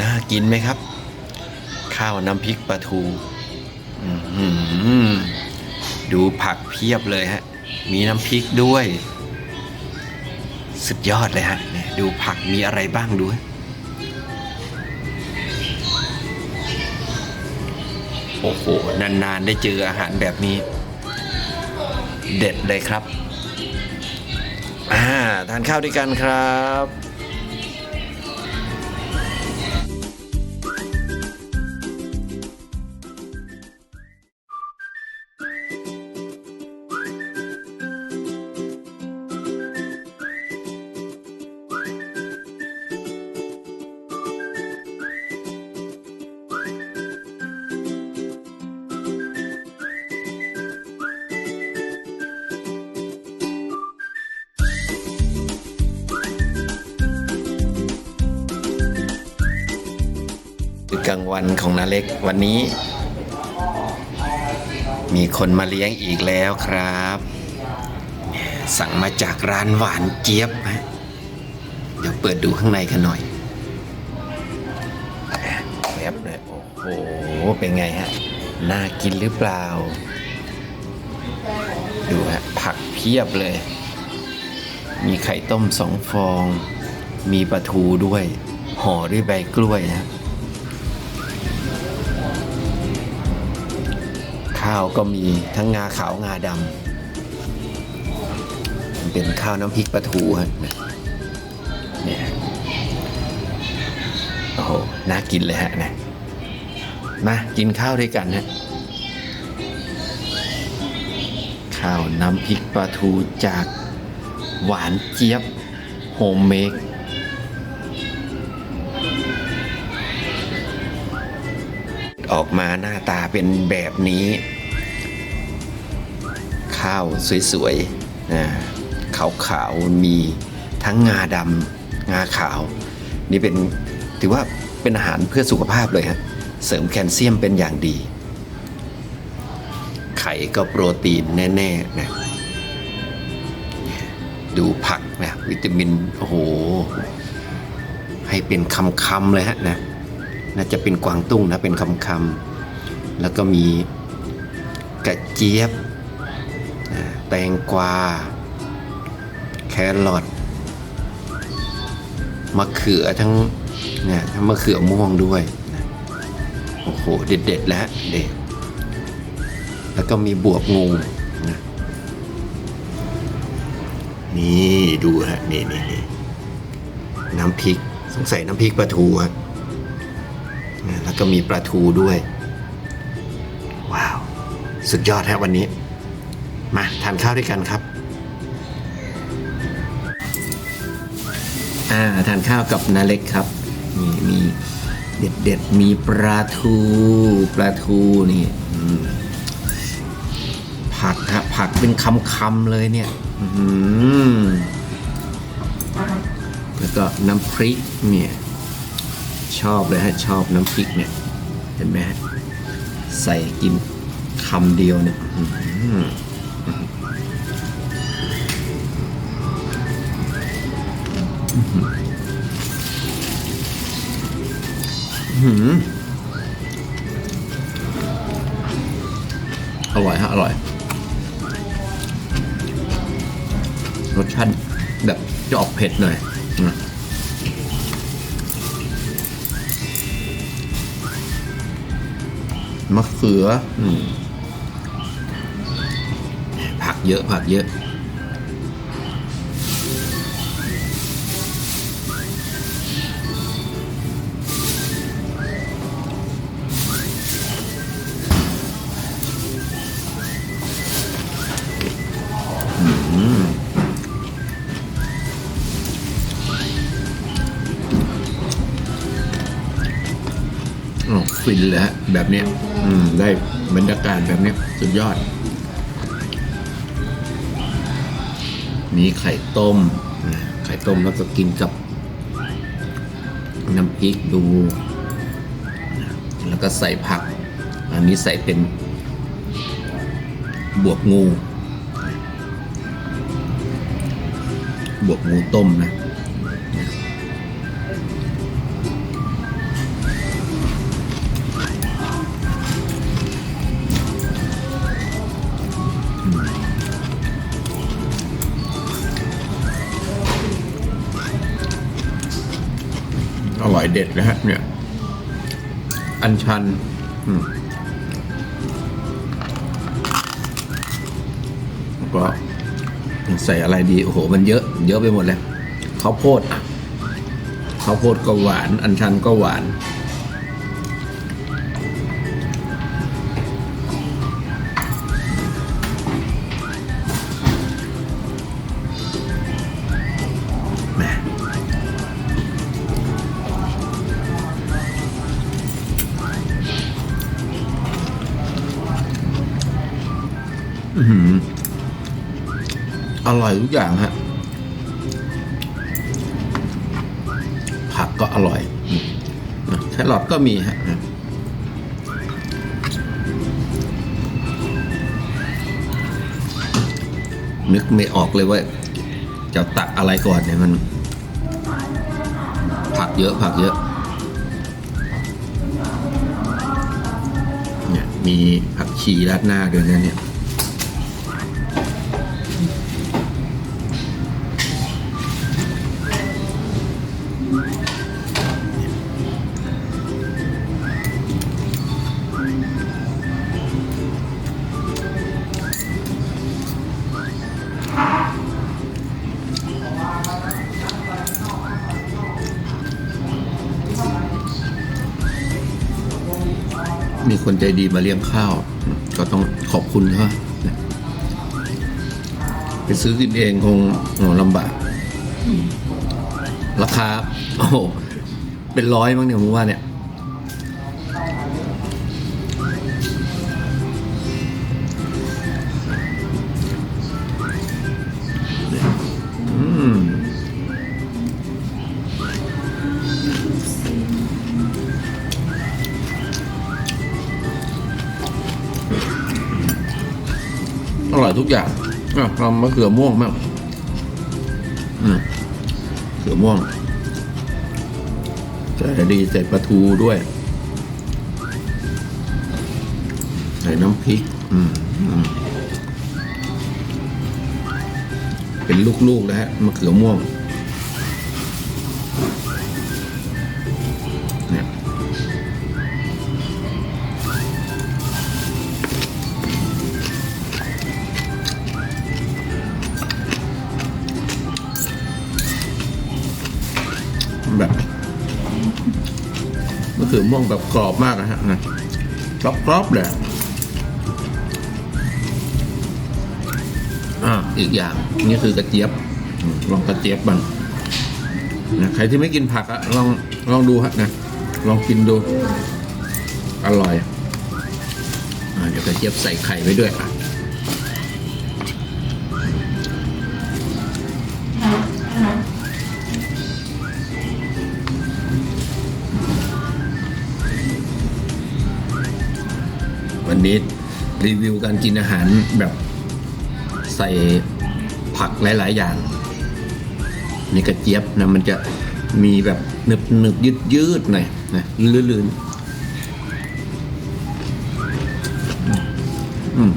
น่ากินไหมครับ ข้าวน้ำพริกปลาทูดูผักเพียบเลยฮะ มีน้ำพริกด้วย สุดยอดเลยฮะเนี่ยดูผักมีอะไรบ้างดูฮะโอ้โห นาน ๆ ได้เจออาหารแบบนี้ เด็ดเลยครับ อ่า ทานข้าวด้วยกันครับ กลางวันของนาเล็กวันนี้ มีคนมาเลี้ยงอีกแล้วครับ สั่งมาจากร้านหวานเจี๊ยบฮะเดี๋ยวเปิดดูข้างในกันหน่อยแวบเลยโอ้โห เป็นไงฮะ น่ากินหรือเปล่า ดูฮะ ผักเพียบเลย มีไข่ต้มสองฟอง มีปลาทูด้วยห่อด้วยใบกล้วยนะ ข้าวก็มีทั้งงาขาวงาดำเป็นข้าวน้ำพริกปลาทูฮะเนี่ยโอ้โหน่ากินเลยฮะนะมากินข้าวด้วยกันนะข้าวน้ำพริกปลาทูจากหวานเจี๊ยบโฮมเมกออกมาหน้าตาเป็นแบบนี้ ข้าวสวยๆนะขาวๆมีทั้งงาดำงาขาว นี่เป็นถือว่าเป็นอาหารเพื่อสุขภาพเลยฮะเสริมแคลเซียมเป็นอย่างดี ไข่ก็โปรตีนแน่ๆนะดูผักนะวิตามินโอ้โหให้เป็นคำๆเลยฮะนะน่าจะเป็นกวางตุ้งนะเป็นคำๆแล้วก็มีกระเจี๊ยบ แตงกวา แครอทมะเขือทั้งเนี่ยทั้งมะเขือม่วงด้วยนะโอ้โห เด็ดๆแล้วเด็ด แล้วก็มีบวบงูนะนี่ดูฮะนี่นี่นี่น้ำพริกสงสัยน้ำพริกปลาทูฮะแล้วก็มีปลาทูด้วย ว้าว สุดยอดฮะวันนี้ มาทานข้าวด้วยกันครับ อ่าทานข้าวกับนาเล็กครับ นี่มีเด็ดเด็ดมีปลาทูปลาทูนี่ผักฮะผักเป็นคำๆเลยเนี่ยแล้วก็น้ำพริกเนี่ย ชอบเลยฮะชอบน้ำพริกเนี่ย เห็นไหมฮะใส่กินคำเดียวเนี่ย อื้อหืออร่อยฮะ อร่อย รสชาติแบบจะออกเผ็ดหน่อยมะเขืออผัก เยอะผักเยอะอ๋อฟินเลยฮะแบบเนี้ย อืม ได้บรรยากาศแบบเนี้ย สุดยอด มีไข่ต้ม ไข่ต้มแล้วก็กินกับน้ำพริกดู แล้วก็ใส่ผัก อันนี้ใส่เป็นบวบงู บวบงูต้มนะ ร่อยเด็ดนะฮะเนี่ย อันชันอืมแล้วก็ใส่อะไรดี โอ้โห มันเยอะ เยอะไปหมดเลยข้าวโพดข้าวโพดก็หวาน อันชันก็หวาน อยทุกอย่างฮะ ผักก็อร่อยแครอทก็มีฮะนึกไม่ออกเลยว่า จะตักอะไรก่อนเนี่ยมัน ผักเยอะผักเยอะ เนี่ยมีผักชีราดหน้าด้วยนะเนี่ย มีคนใจดีมาเลี้ยงข้าว ก็ต้องขอบคุณเขานะไปซื้อกินเองคงลำบาก ราคาโอ้โหเป็นร้อยมั้งเนี่ยผมว่าเนี่ยอืม ร่อยทุกอย่างอะทำมะเขือม่วงมากอืมเขือม่วงใส่ดีใส่ปลาทูด้วย ใส่น้ำพริก อืมอืมเป็นลูกๆนะฮะมะเขือม่วง แบบมะเขือม่วงแบบกรอบมากนะฮะนะกรอบกรอบๆเลยอ่าอีกอย่างนี่คือกระเจี๊ยบ ลองกระเจี๊ยบบ้างนะใครที่ไม่กินผักอะลองลองดูฮะนะลองกินดู อร่อยอ่าเดี๋ยวกระเจี๊ยบใส่ไข่ไว้ด้วยอะ วันนี้รีวิวการกินอาหารแบบใส่ผักหลาย ๆ อย่าง นี่กระเจี๊ยบนะมันจะมีแบบหนึบหนึบยืดยืดหน่อยนะลื่นๆอืม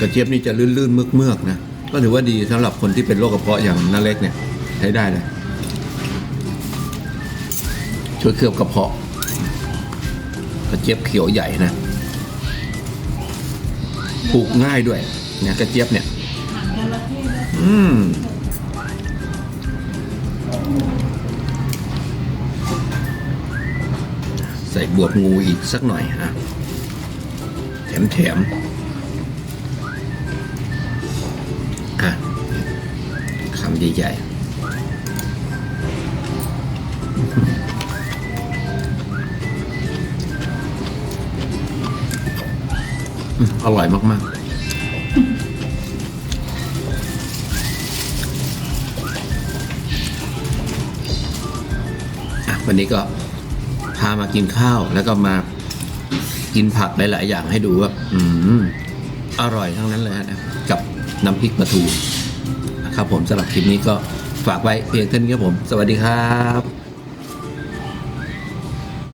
กระเจี๊ยบนี่จะลื่นๆเมือกๆนะก็ถือว่าดีสำหรับคนที่เป็นโรคกระเพาะอย่างน้าเล็กเนี่ย ใช้ได้เลย ช่วยเคลือบกระเพาะกระเจี๊ยบเขียวใหญ่นะปลูกง่ายด้วยเนี่ยกระเจี๊ยบเนี่ย อืมใส่บวบงูอีกสักหน่อยฮะแถมแถมอะคำใหญ่ๆ อร่อยมากๆอะวันนี้ก็พามากินข้าวแล้วก็มากินผักหลาย ๆ อย่างให้ดูว่าอืมอร่อยทั้งนั้นเลยนะกับน้ำพริกปลาทูนะครับผมสำหรับคลิปนี้ก็ฝากไว้เพียงเท่านี้ครับผม สวัสดีครับ